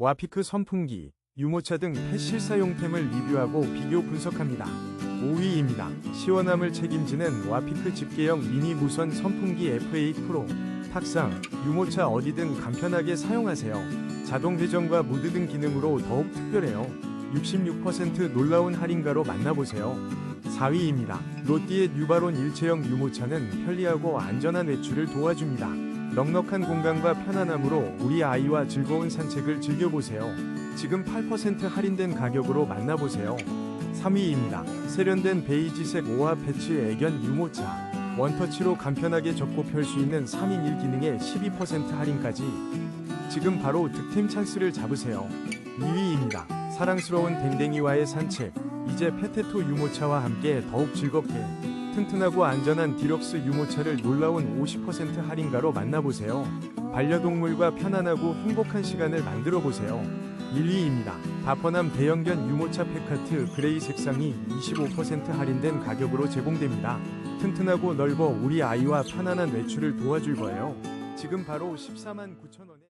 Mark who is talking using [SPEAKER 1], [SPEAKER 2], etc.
[SPEAKER 1] 와피크 선풍기, 유모차 등 펫 실사용템을 리뷰하고 비교 분석합니다. 5위입니다. 시원함을 책임지는 와피크 집게형 미니 무선 선풍기 F8 프로. 탁상, 유모차 어디든 간편하게 사용하세요. 자동 회전과 무드 등 기능으로 더욱 특별해요. 66% 놀라운 할인가로 만나보세요. 4위입니다. 롯디의 뉴바론 일체형 유모차는 편리하고 안전한 외출을 도와줍니다. 넉넉한 공간과 편안함으로 우리 아이와 즐거운 산책을 즐겨보세요. 지금 8% 할인된 가격으로 만나보세요. 3위입니다. 세련된 베이지색 5화 패치 애견 유모차. 원터치로 간편하게 접고 펼 수 있는 3인 1 기능에 12% 할인까지. 지금 바로 득템 찬스를 잡으세요. 2위입니다. 사랑스러운 댕댕이와의 산책. 이제 페테토 유모차와 함께 더욱 즐겁게 튼튼하고 안전한 디럭스 유모차를 놀라운 50% 할인가로 만나보세요. 반려동물과 편안하고 행복한 시간을 만들어 보세요. 1위입니다. 다퍼남 대형견 유모차 팩카트 그레이 색상이 25% 할인된 가격으로 제공됩니다. 튼튼하고 넓어 우리 아이와 편안한 외출을 도와줄 거예요. 지금 바로 14만 9천 원에